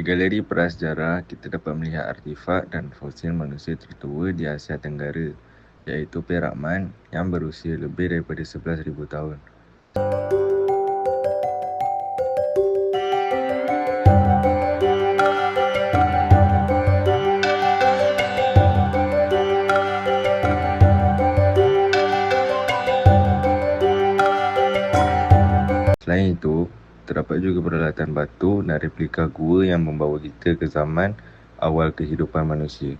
Di Galeri Prasejarah, kita dapat melihat artifak dan fosil manusia tertua di Asia Tenggara, iaitu Perak Man yang berusia lebih daripada 11,000 tahun. Selain itu, terdapat juga peralatan batu dan replika gua yang membawa kita ke zaman awal kehidupan manusia.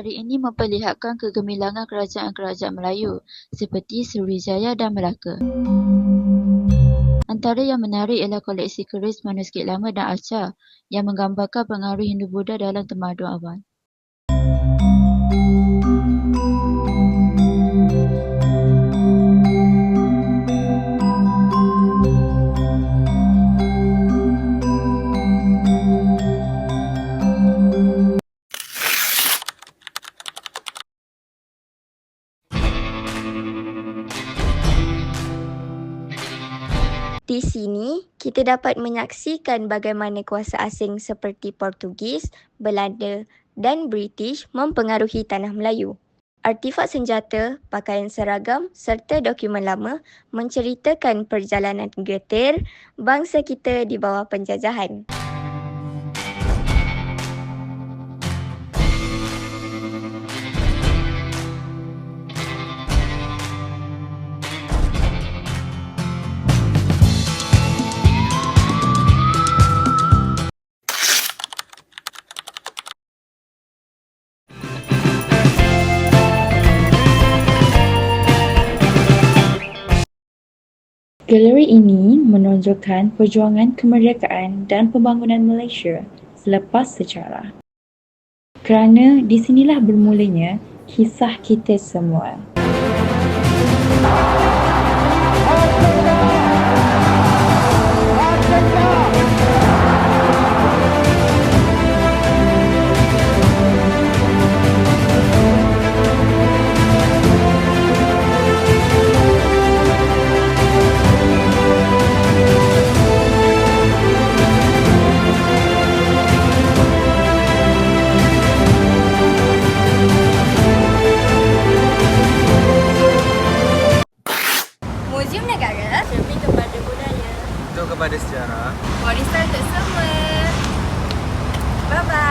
Galeri ini memperlihatkan kegemilangan kerajaan-kerajaan Melayu seperti Sriwijaya dan Melaka. Antara yang menarik ialah koleksi keris manuskrip lama dan arca yang menggambarkan pengaruh Hindu-Buddha dalam tamadun awal. Di sini, kita dapat menyaksikan bagaimana kuasa asing seperti Portugis, Belanda dan British mempengaruhi tanah Melayu. Artifak senjata, pakaian seragam serta dokumen lama menceritakan perjalanan getir bangsa kita di bawah penjajahan. Galeri ini menonjolkan perjuangan kemerdekaan dan pembangunan Malaysia selepas sejarah. Kerana di sinilah bermulanya kisah kita semua. Muzium Negara. Cermin kepada budaya. Untuk kepada sejarah. Warisan untuk semua. Bye-bye.